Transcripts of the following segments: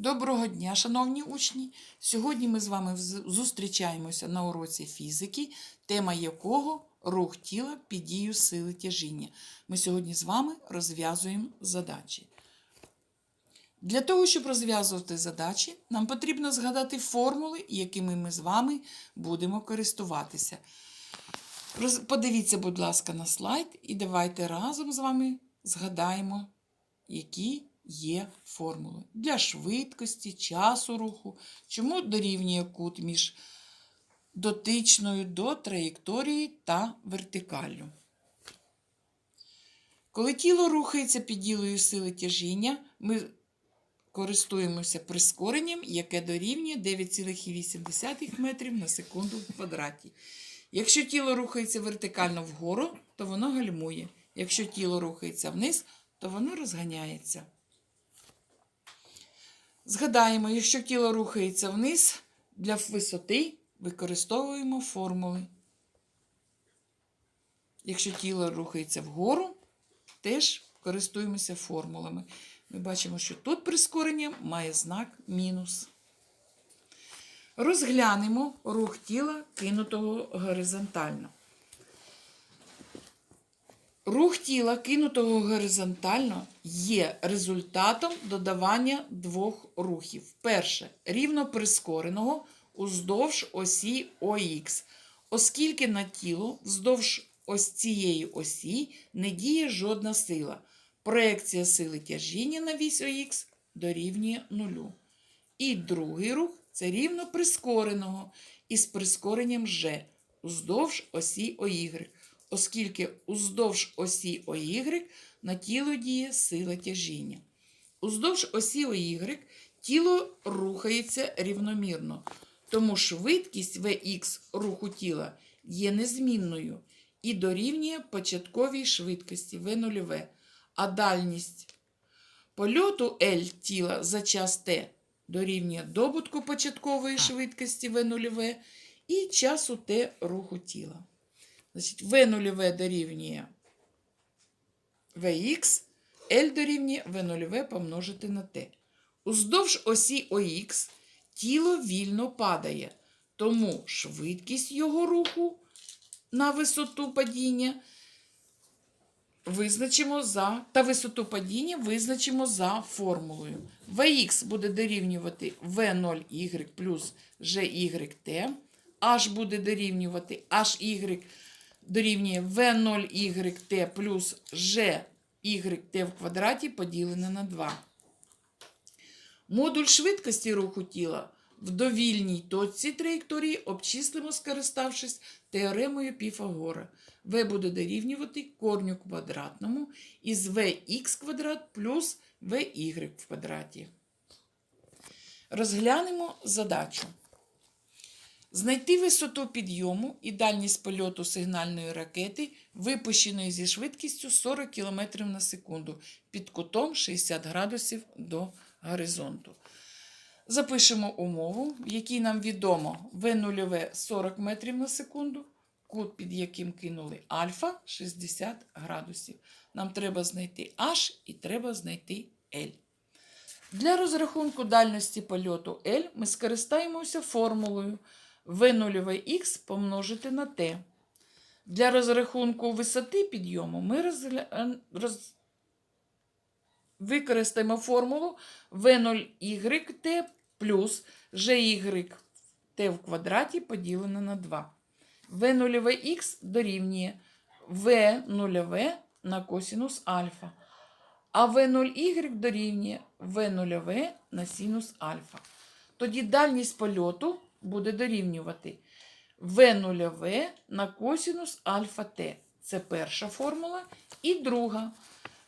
Доброго дня, шановні учні! Сьогодні ми з вами зустрічаємося на уроці фізики, тема якого рух тіла під дією сили тяжіння. Ми сьогодні з вами розв'язуємо задачі. Для того, щоб розв'язувати задачі, нам потрібно згадати формули, якими ми з вами будемо користуватися. Подивіться, будь ласка, на слайд, і давайте разом з вами згадаємо, які є формули для швидкості, часу руху, чому дорівнює кут між дотичною до траєкторії та вертикаллю. Коли тіло рухається під ділою сили тяжіння, ми користуємося прискоренням, яке дорівнює 9,8 метрів на секунду в квадраті. Якщо тіло рухається вертикально вгору, то воно гальмує. Якщо тіло рухається вниз, то воно розганяється. Згадаємо, якщо тіло рухається вниз, для висоти використовуємо формули. Якщо тіло рухається вгору, теж користуємося формулами. Ми бачимо, що тут прискорення має знак мінус. Розглянемо рух тіла, кинутого горизонтально. Рух тіла, кинутого горизонтально, є результатом додавання двох рухів. Перше рівно прискореного уздовж осі ОХ, оскільки на тіло вздовж ось цієї осі не діє жодна сила. Проекція сили тяжіння на вісь ОХ дорівнює нулю. І другий рух це рівно прискореного із прискоренням G уздовж осі ОY, оскільки уздовж осі ОY на тіло діє сила тяжіння. Уздовж осі ОY тіло рухається рівномірно, тому швидкість Vx руху тіла є незмінною і дорівнює початковій швидкості V0, а дальність польоту L тіла за час T дорівнює добутку початкової швидкості V0 і часу T руху тіла. Значить, V0 дорівнює Vx, L дорівнює V0 помножити на T. Уздовж осі ОХ тіло вільно падає, тому швидкість його руху на висоту падіння визначимо за та висоту падіння визначимо за формулою. Vx буде дорівнювати V0y плюс GYT, H буде дорівнювати HY дорівнює V0YT плюс GYT в квадраті поділене на 2. Модуль швидкості руху тіла в довільній точці траєкторії обчислимо, скориставшись теоремою Піфагора. В буде дорівнювати корню квадратному із Vx квадрат плюс Vy в квадраті. Розглянемо задачу. Знайти висоту підйому і дальність польоту сигнальної ракети, випущеної зі швидкістю 40 км на секунду під кутом 60 градусів до горизонту. Запишемо умову, в якій нам відомо В0 40 метрів на секунду, кут, під яким кинули альфа 60 градусів. Нам треба знайти H і треба знайти L. Для розрахунку дальності польоту L ми скористаємося формулою V0х помножити на T. Для розрахунку висоти підйому ми розгля... е, роз... використаємо формулу V0YT плюс GYT в квадраті поділене на 2. V0х дорівнює V0 на косінус альфа, а V0y дорівнює V0 на синус альфа. Тоді дальність польоту буде дорівнювати V0 на косінус альфа t. Це перша формула. І друга.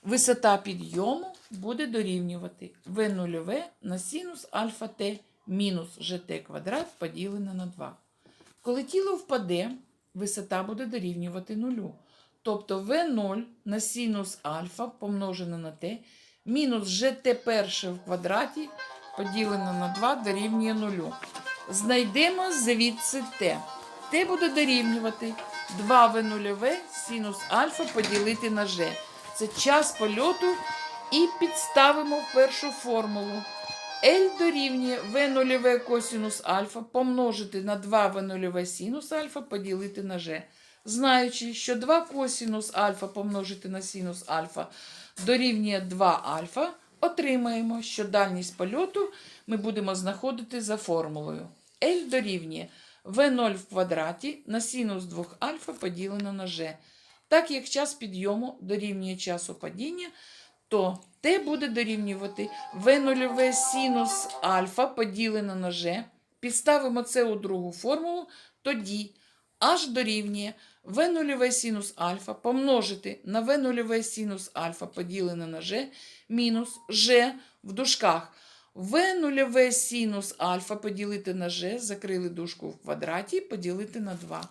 Висота підйому буде дорівнювати V0 на синус альфа t мінус gt квадрат поділене на 2. Коли тіло впаде, висота буде дорівнювати нулю. Тобто V0 на синус альфа помножене на t мінус gt перше в квадраті поділене на 2 дорівнює нулю. Знайдемо звідси t. t буде дорівнювати 2 в 0 синус альфа поділити на g. Це час польоту і підставимо в першу формулу. L дорівнює В нульове косінус альфа помножити на 2 В нульове синус альфа поділити на G. Знаючи, що 2 косінус альфа помножити на синус альфа дорівнює 2 альфа, отримаємо, що дальність польоту ми будемо знаходити за формулою. L дорівнює В0 в квадраті на синус 2 альфа поділено на G. Так як час підйому дорівнює часу падіння, то Т буде дорівнювати В нульове синус альфа поділено на G. Підставимо це у другу формулу, тоді H дорівнює В нульове синус альфа помножити на В нульове синус альфа поділене на G мінус G в дужках. В нульове синус альфа поділити на G, закрили дужку в квадраті, поділити на 2.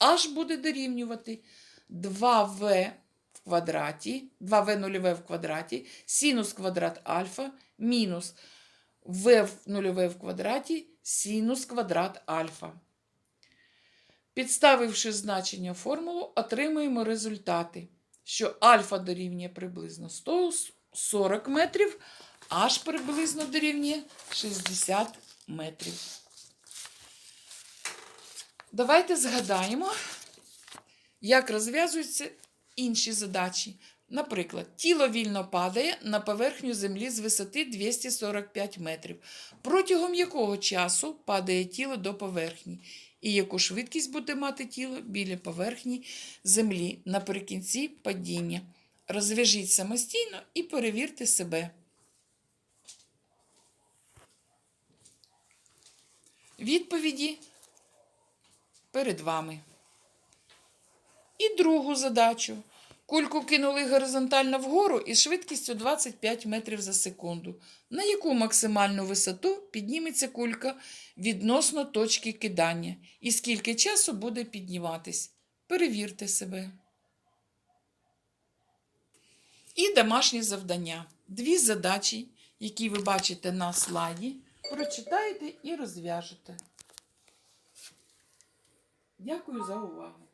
H буде дорівнювати 2В в квадраті, 2В нульове в квадраті, синус квадрат альфа мінус в нульове в квадраті, синус квадрат альфа. Підставивши значення формулу, отримуємо результати, що альфа дорівнює приблизно 140 метрів, аж приблизно дорівнює 60 метрів. Давайте згадаємо, як розв'язуються інші задачі. Наприклад, тіло вільно падає на поверхню землі з висоти 245 метрів. Протягом якого часу падає тіло до поверхні, і яку швидкість буде мати тіло біля поверхні землі наприкінці падіння. Розв'яжіть самостійно і перевірте себе. Відповіді перед вами. І другу задачу. Кульку кинули горизонтально вгору із швидкістю 25 метрів за секунду. На яку максимальну висоту підніметься кулька відносно точки кидання? І скільки часу буде підніматись? Перевірте себе. І домашнє завдання. Дві задачі, які ви бачите на слайді, прочитаєте і розв'яжете. Дякую за увагу.